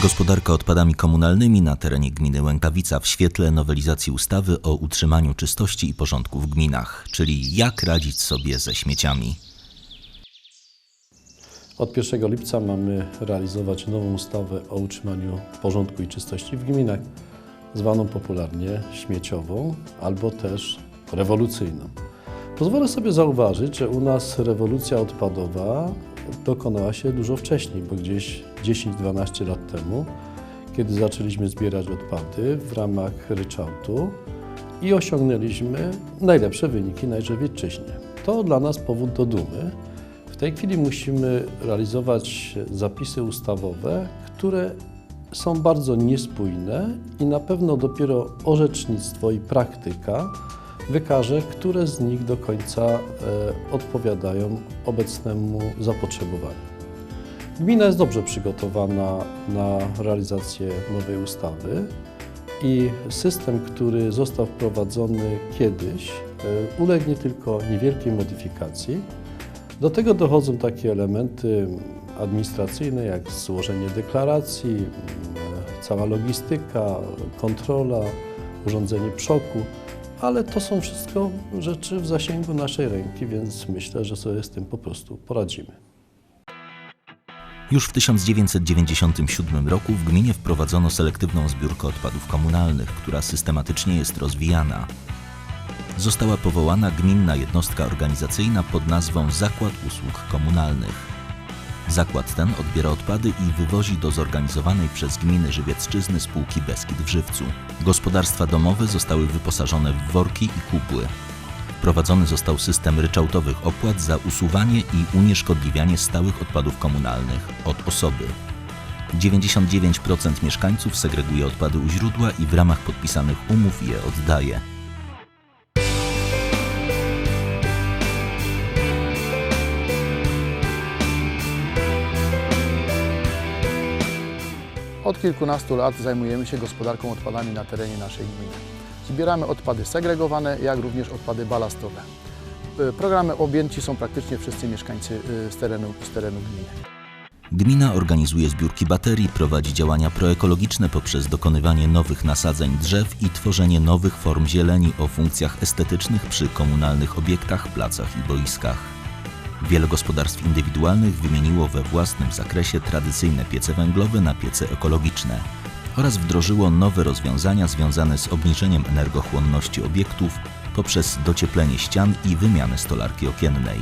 Gospodarka odpadami komunalnymi na terenie gminy Łękawica w świetle nowelizacji ustawy o utrzymaniu czystości i porządku w gminach, czyli jak radzić sobie ze śmieciami. Od 1 lipca mamy realizować nową ustawę o utrzymaniu porządku i czystości w gminach, zwaną popularnie śmieciową albo też rewolucyjną. Pozwolę sobie zauważyć, że u nas rewolucja odpadowa dokonała się dużo wcześniej, bo gdzieś 10-12 lat temu, kiedy zaczęliśmy zbierać odpady w ramach ryczałtu i osiągnęliśmy najlepsze wyniki na Jędrzejewicczyźnie. To dla nas powód do dumy. W tej chwili musimy realizować zapisy ustawowe, które są bardzo niespójne i na pewno dopiero orzecznictwo i praktyka wykaże, które z nich do końca e, odpowiadają obecnemu zapotrzebowaniu. Gmina jest dobrze przygotowana na realizację nowej ustawy i system, który został wprowadzony kiedyś, e, ulegnie tylko niewielkiej modyfikacji. Do tego dochodzą takie elementy administracyjne jak złożenie deklaracji, cała logistyka, kontrola, urządzenie przoku, ale to są wszystko rzeczy w zasięgu naszej ręki, więc myślę, że sobie z tym po prostu poradzimy. Już w 1997 roku w gminie wprowadzono selektywną zbiórkę odpadów komunalnych, która systematycznie jest rozwijana. Została powołana gminna jednostka organizacyjna pod nazwą Zakład Usług Komunalnych. Zakład ten odbiera odpady i wywozi do zorganizowanej przez gminy Żywiecczyzny spółki Beskid w Żywcu. Gospodarstwa domowe zostały wyposażone w worki i kubły. Wprowadzony został system ryczałtowych opłat za usuwanie i unieszkodliwianie stałych odpadów komunalnych od osoby. 99% mieszkańców segreguje odpady u źródła i w ramach podpisanych umów je oddaje. Od kilkunastu lat zajmujemy się gospodarką odpadami na terenie naszej gminy. Zbieramy odpady segregowane, jak również odpady balastowe. Y, Programy objęci są praktycznie wszyscy mieszkańcy y, z terenu, z terenu gminy. Gmina organizuje zbiórki baterii, prowadzi działania proekologiczne poprzez dokonywanie nowych nasadzeń drzew i tworzenie nowych form zieleni o funkcjach estetycznych przy komunalnych obiektach, placach i boiskach. Wiele gospodarstw indywidualnych wymieniło we własnym zakresie tradycyjne piece węglowe na piece ekologiczne oraz wdrożyło nowe rozwiązania związane z obniżeniem energochłonności obiektów poprzez docieplenie ścian i wymianę stolarki okiennej.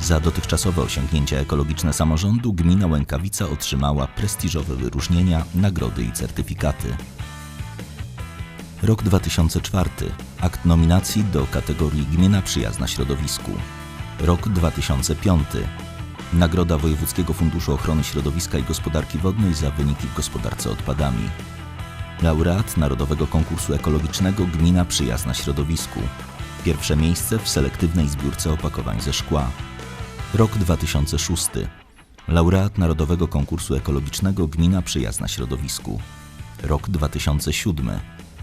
Za dotychczasowe osiągnięcia ekologiczne samorządu gmina Łękawica otrzymała prestiżowe wyróżnienia, nagrody i certyfikaty. Rok 2004. Akt nominacji do kategorii Gmina Przyjazna Środowisku. Rok 2005. Nagroda Wojewódzkiego Funduszu Ochrony Środowiska i Gospodarki Wodnej za wyniki w gospodarce odpadami. Laureat Narodowego Konkursu Ekologicznego Gmina Przyjazna Środowisku. Pierwsze miejsce w selektywnej zbiórce opakowań ze szkła. Rok 2006. Laureat Narodowego Konkursu Ekologicznego Gmina Przyjazna Środowisku. Rok 2007.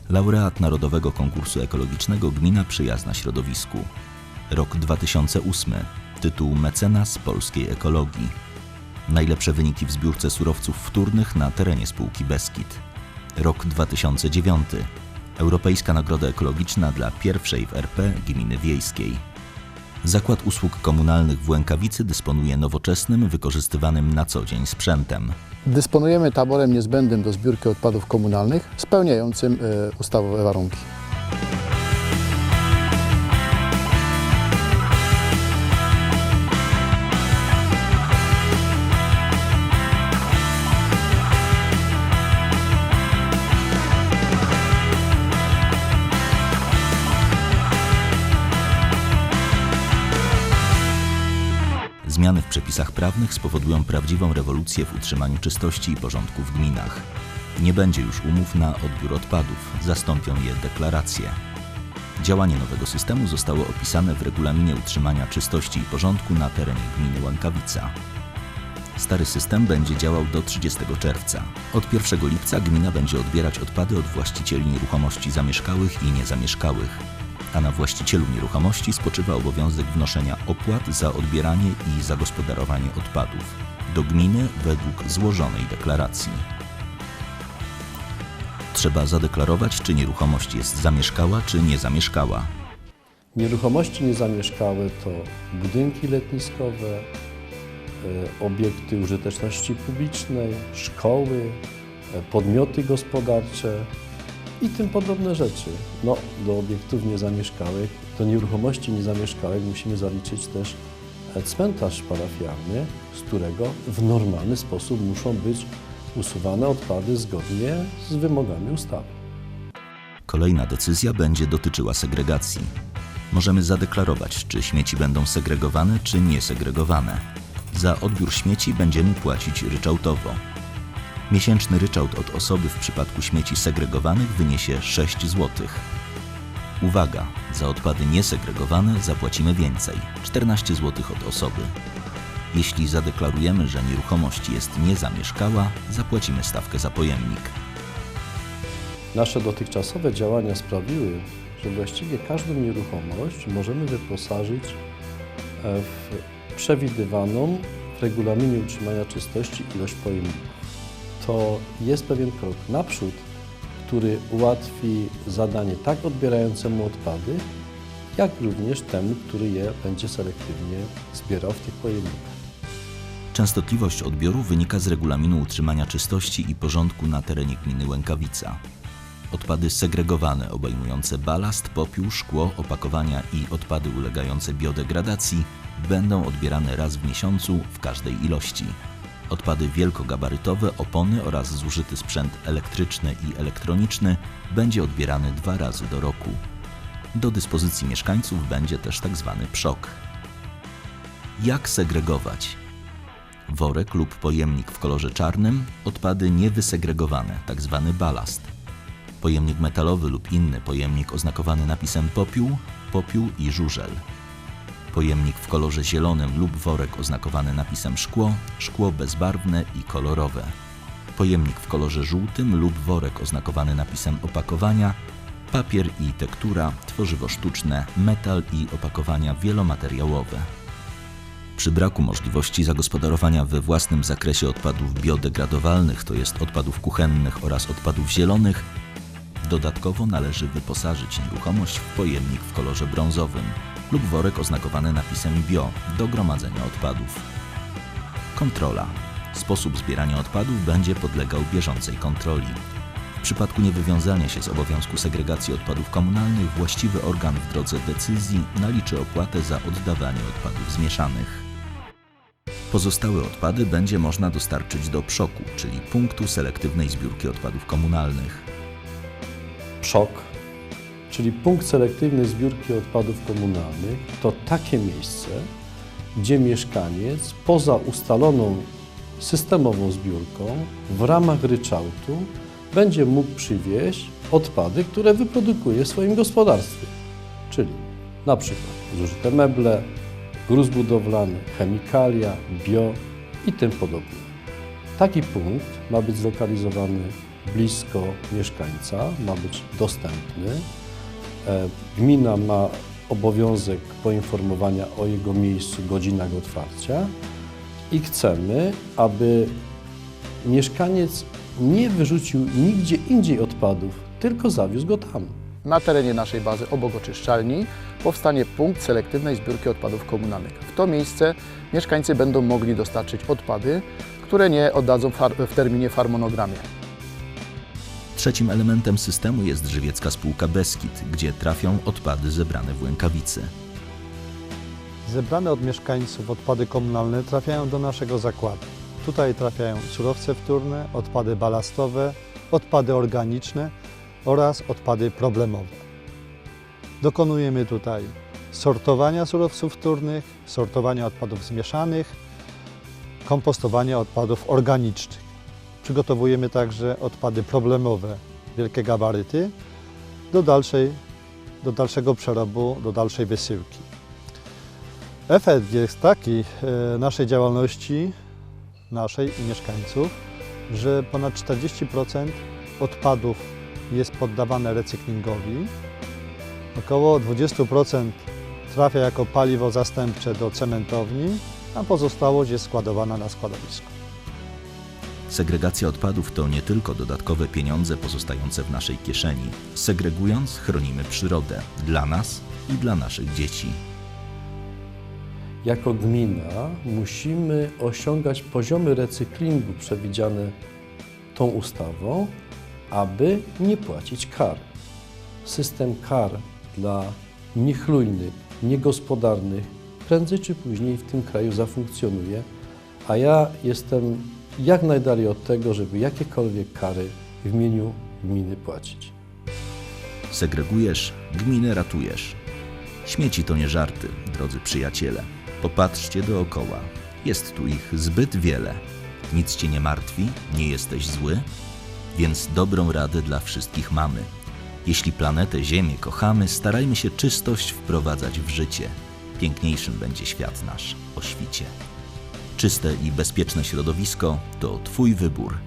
Laureat Narodowego Konkursu Ekologicznego Gmina Przyjazna Środowisku. Rok 2008. Tytuł Mecenas Polskiej Ekologii. Najlepsze wyniki w zbiórce surowców wtórnych na terenie spółki Beskid. Rok 2009. Europejska Nagroda Ekologiczna dla pierwszej w RP gminy wiejskiej. Zakład Usług Komunalnych w Łękawicy dysponuje nowoczesnym, wykorzystywanym na co dzień sprzętem. Dysponujemy taborem niezbędnym do zbiórki odpadów komunalnych, spełniającym y, ustawowe warunki. W przepisach prawnych spowodują prawdziwą rewolucję w utrzymaniu czystości i porządku w gminach. Nie będzie już umów na odbiór odpadów, zastąpią je deklaracje. Działanie nowego systemu zostało opisane w regulaminie utrzymania czystości i porządku na terenie gminy Łękawica. Stary system będzie działał do 30 czerwca. Od 1 lipca gmina będzie odbierać odpady od właścicieli nieruchomości zamieszkałych i niezamieszkałych, a na właścicielu nieruchomości spoczywa obowiązek wnoszenia opłat za odbieranie i zagospodarowanie odpadów do gminy według złożonej deklaracji. Trzeba zadeklarować, czy nieruchomość jest zamieszkała, czy niezamieszkała. Nieruchomości niezamieszkałe to budynki letniskowe, e, obiekty użyteczności publicznej, szkoły, e, podmioty gospodarcze i tym podobne rzeczy. No, do obiektów niezamieszkałych, do nieruchomości niezamieszkałych musimy zaliczyć też e, cmentarz parafialny, z którego w normalny sposób muszą być usuwane odpady zgodnie z wymogami ustawy. Kolejna decyzja będzie dotyczyła segregacji. Możemy zadeklarować, czy śmieci będą segregowane, czy niesegregowane. Za odbiór śmieci będziemy płacić ryczałtowo. Miesięczny ryczałt od osoby w przypadku śmieci segregowanych wyniesie 6 zł. Uwaga! Za odpady niesegregowane zapłacimy więcej 14 zł od osoby. Jeśli zadeklarujemy, że nieruchomość jest niezamieszkała, zapłacimy stawkę za pojemnik. Nasze dotychczasowe działania sprawiły, że właściwie każdą nieruchomość możemy wyposażyć e, w przewidywaną w regulaminie utrzymania czystości ilość pojemników. To jest pewien krok naprzód, który ułatwi zadanie tak odbierającemu odpady, jak również temu, który je będzie selektywnie zbierał w tych pojemnikach. Częstotliwość odbioru wynika z regulaminu utrzymania czystości i porządku na terenie gminy Łękawica. Odpady segregowane obejmujące balast, popiół, szkło, opakowania i odpady ulegające biodegradacji będą odbierane raz w miesiącu w każdej ilości. Odpady wielkogabarytowe, opony oraz zużyty sprzęt elektryczny i elektroniczny będzie odbierany dwa razy do roku. Do dyspozycji mieszkańców będzie też tzw. PSZOK. Jak segregować? worek lub pojemnik w kolorze czarnym, odpady niewysegregowane, tzw. balast. Pojemnik metalowy lub inny pojemnik oznakowany napisem popiół, popiół i żużel. Pojemnik w kolorze zielonym lub worek oznakowany napisem szkło, szkło bezbarwne i kolorowe. Pojemnik w kolorze żółtym lub worek oznakowany napisem opakowania, papier i tektura, tworzywo sztuczne, metal i opakowania wielomateriałowe. Przy braku możliwości zagospodarowania we własnym zakresie odpadów biodegradowalnych, to jest odpadów kuchennych oraz odpadów zielonych, dodatkowo należy wyposażyć nieruchomość w pojemnik w kolorze brązowym lub worek oznakowany napisem bio do gromadzenia odpadów. Kontrola. Sposób zbierania odpadów będzie podlegał bieżącej kontroli. W przypadku niewywiązania się z obowiązku segregacji odpadów komunalnych, właściwy organ w drodze decyzji naliczy opłatę za oddawanie odpadów zmieszanych. Pozostałe odpady będzie można dostarczyć do PSZOK-u, czyli punktu selektywnej zbiórki odpadów komunalnych. PSZOK, czyli punkt selektywnej zbiórki odpadów komunalnych, to takie miejsce, gdzie mieszkaniec poza ustaloną systemową zbiórką w ramach ryczałtu będzie mógł przywieźć odpady, które wyprodukuje w swoim gospodarstwie. Czyli na przykład zużyte meble, gruz budowlany, chemikalia, bio i tym podobne. Taki punkt ma być zlokalizowany blisko mieszkańca, ma być dostępny. E, Gmina ma obowiązek poinformowania o jego miejscu, godzinach otwarcia i chcemy, aby mieszkaniec nie wyrzucił nigdzie indziej odpadów, tylko zawiózł go tam. Na terenie naszej bazy obok oczyszczalni powstanie punkt selektywnej zbiórki odpadów komunalnych. W to miejsce mieszkańcy będą mogli dostarczyć odpady, które nie oddadzą w terminie farmonogramie. Trzecim elementem systemu jest żywiecka spółka Beskid, gdzie trafią odpady zebrane w Łękawicy. Zebrane od mieszkańców odpady komunalne trafiają do naszego zakładu. Tutaj trafiają surowce wtórne, odpady balastowe, odpady organiczne oraz odpady problemowe. Dokonujemy tutaj sortowania surowców wtórnych, sortowania odpadów zmieszanych, kompostowania odpadów organicznych. Przygotowujemy także odpady problemowe, wielkie gabaryty, do, dalszej, do dalszego przerobu, do dalszej wysyłki. Efekt jest taki e, naszej działalności, naszej i mieszkańców, że ponad 40% odpadów jest poddawane recyklingowi, około 20% trafia jako paliwo zastępcze do cementowni, a pozostałość jest składowana na składowisku. Segregacja odpadów to nie tylko dodatkowe pieniądze pozostające w naszej kieszeni. Segregując, chronimy przyrodę dla nas i dla naszych dzieci. Jako gmina musimy osiągać poziomy recyklingu przewidziane tą ustawą, aby nie płacić kar. System kar dla niechlujnych, niegospodarnych prędzej czy później w tym kraju zafunkcjonuje, a ja jestem jak najdalej od tego, żeby jakiekolwiek kary w imieniu gminy płacić. Segregujesz, gminę ratujesz. Śmieci to nie żarty, drodzy przyjaciele. Popatrzcie dookoła. Jest tu ich zbyt wiele. Nic cię nie martwi, nie jesteś zły? Więc dobrą radę dla wszystkich mamy. Jeśli planetę Ziemię kochamy, starajmy się czystość wprowadzać w życie. Piękniejszym będzie świat nasz o świcie. Czyste i bezpieczne środowisko to Twój wybór.